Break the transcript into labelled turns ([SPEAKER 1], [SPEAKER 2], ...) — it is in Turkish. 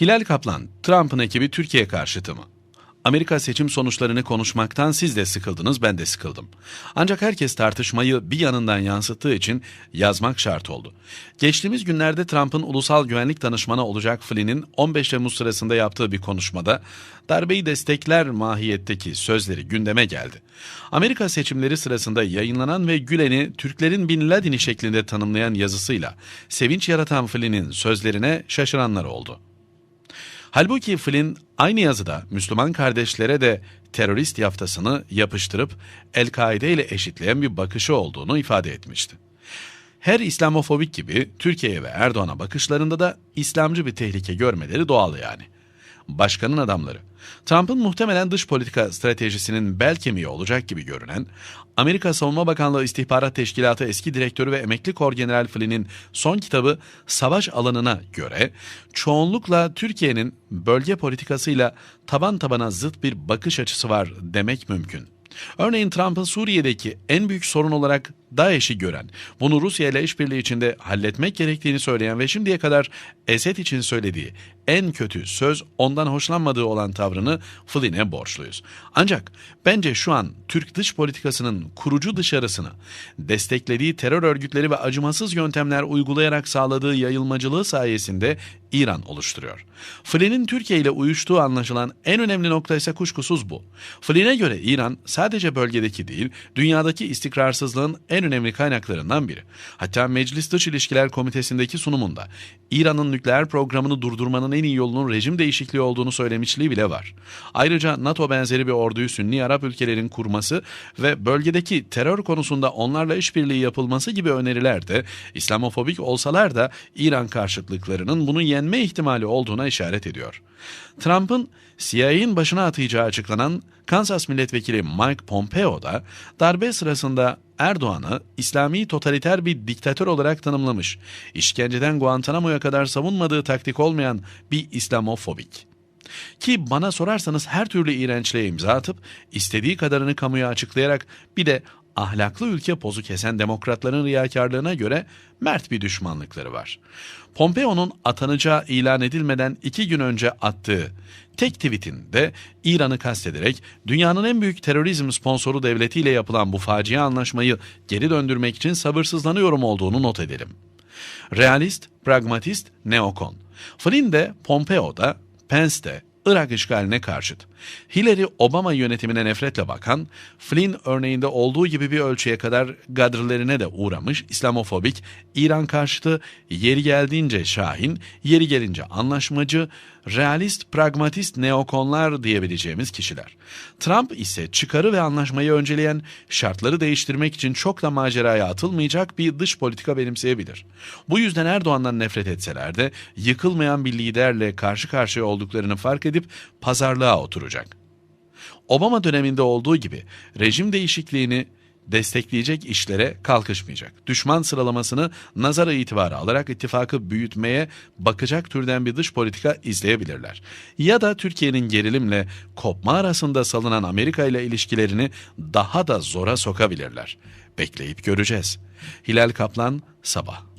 [SPEAKER 1] Hilal Kaplan, Trump'ın ekibi Türkiye karşıtı mı? Amerika seçim sonuçlarını konuşmaktan siz de sıkıldınız, ben de sıkıldım. Ancak herkes tartışmayı bir yanından yansıttığı için yazmak şart oldu. Geçtiğimiz günlerde Trump'ın ulusal güvenlik danışmanı olacak Flynn'in 15 Temmuz sırasında yaptığı bir konuşmada darbeyi destekler mahiyetteki sözleri gündeme geldi. Amerika seçimleri sırasında yayınlanan ve Gülen'i Türklerin Bin Laden'i şeklinde tanımlayan yazısıyla sevinç yaratan Flynn'in sözlerine şaşıranlar oldu. Halbuki Flynn aynı yazıda Müslüman kardeşlere de terörist yaftasını yapıştırıp El-Kaide ile eşitleyen bir bakışı olduğunu ifade etmişti. Her İslamofobik gibi Türkiye'ye ve Erdoğan'a bakışlarında da İslamcı bir tehlike görmeleri doğal yani başkanın adamları. Trump'ın muhtemelen dış politika stratejisinin bel kemiği olacak gibi görünen, Amerika Savunma Bakanlığı İstihbarat Teşkilatı eski direktörü ve emekli Korgeneral Flynn'in son kitabı Savaş Alanına göre, çoğunlukla Türkiye'nin bölge politikasıyla taban tabana zıt bir bakış açısı var demek mümkün. Örneğin Trump'ın Suriye'deki en büyük sorun olarak DAEŞ'i gören, bunu Rusya ile işbirliği içinde halletmek gerektiğini söyleyen ve şimdiye kadar Esed için söylediği en kötü söz ondan hoşlanmadığı olan tavrını Flynn'e borçluyuz. Ancak bence şu an Türk dış politikasının kurucu dışarısını, desteklediği terör örgütleri ve acımasız yöntemler uygulayarak sağladığı yayılmacılığı sayesinde İran oluşturuyor. Flynn'in Türkiye ile uyuştuğu anlaşılan en önemli nokta ise kuşkusuz bu. Flynn'e göre İran sadece bölgedeki değil, dünyadaki istikrarsızlığın en önemli kaynaklarından biri. Hatta Meclis Dış İlişkiler Komitesi'ndeki sunumunda İran'ın nükleer programını durdurmanın en iyi yolunun rejim değişikliği olduğunu söylemişliği bile var. Ayrıca NATO benzeri bir orduyu Sünni Arap ülkelerin kurması ve bölgedeki terör konusunda onlarla işbirliği yapılması gibi öneriler de İslamofobik olsalar da İran karşıtlıklarının bunu yenme ihtimali olduğuna işaret ediyor. Trump'ın CIA'nin başına atayacağı açıklanan Kansas milletvekili Mike Pompeo da darbe sırasında Erdoğan'ı İslami totaliter bir diktatör olarak tanımlamış. İşkenceden Guantanamo'ya kadar savunmadığı taktik olmayan bir İslamofobik. Ki bana sorarsanız her türlü iğrençliğe imza atıp istediği kadarını kamuya açıklayarak bir de ahlaklı ülke pozu kesen demokratların riyakarlığına göre mert bir düşmanlıkları var. Pompeo'nun atanacağı ilan edilmeden iki gün önce attığı tek tweetinde İran'ı kastederek dünyanın en büyük terörizm sponsoru devletiyle yapılan bu facia anlaşmayı geri döndürmek için sabırsızlanıyorum olduğunu not edelim. Realist, pragmatist, neokon. Flynn de Pompeo da Pence de Irak işgaline karşıt. Hillary Obama yönetimine nefretle bakan, Flynn örneğinde olduğu gibi bir ölçüye kadar gadrlerine de uğramış İslamofobik, İran karşıtı, yeri geldiğince şahin, yeri gelince anlaşmacı, realist, pragmatist neokonlar diyebileceğimiz kişiler. Trump ise çıkarı ve anlaşmayı önceleyen, şartları değiştirmek için çok da maceraya atılmayacak bir dış politika benimseyebilir. Bu yüzden Erdoğan'dan nefret etseler de yıkılmayan bir liderle karşı karşıya olduklarını fark edip pazarlığa oturacak. Obama döneminde olduğu gibi rejim değişikliğini destekleyecek işlere kalkışmayacak. Düşman sıralamasını nazara itibarı alarak ittifakı büyütmeye bakacak türden bir dış politika izleyebilirler. Ya da Türkiye'nin gerilimle kopma arasında salınan Amerika ile ilişkilerini daha da zora sokabilirler. Bekleyip göreceğiz. Hilal Kaplan, Sabah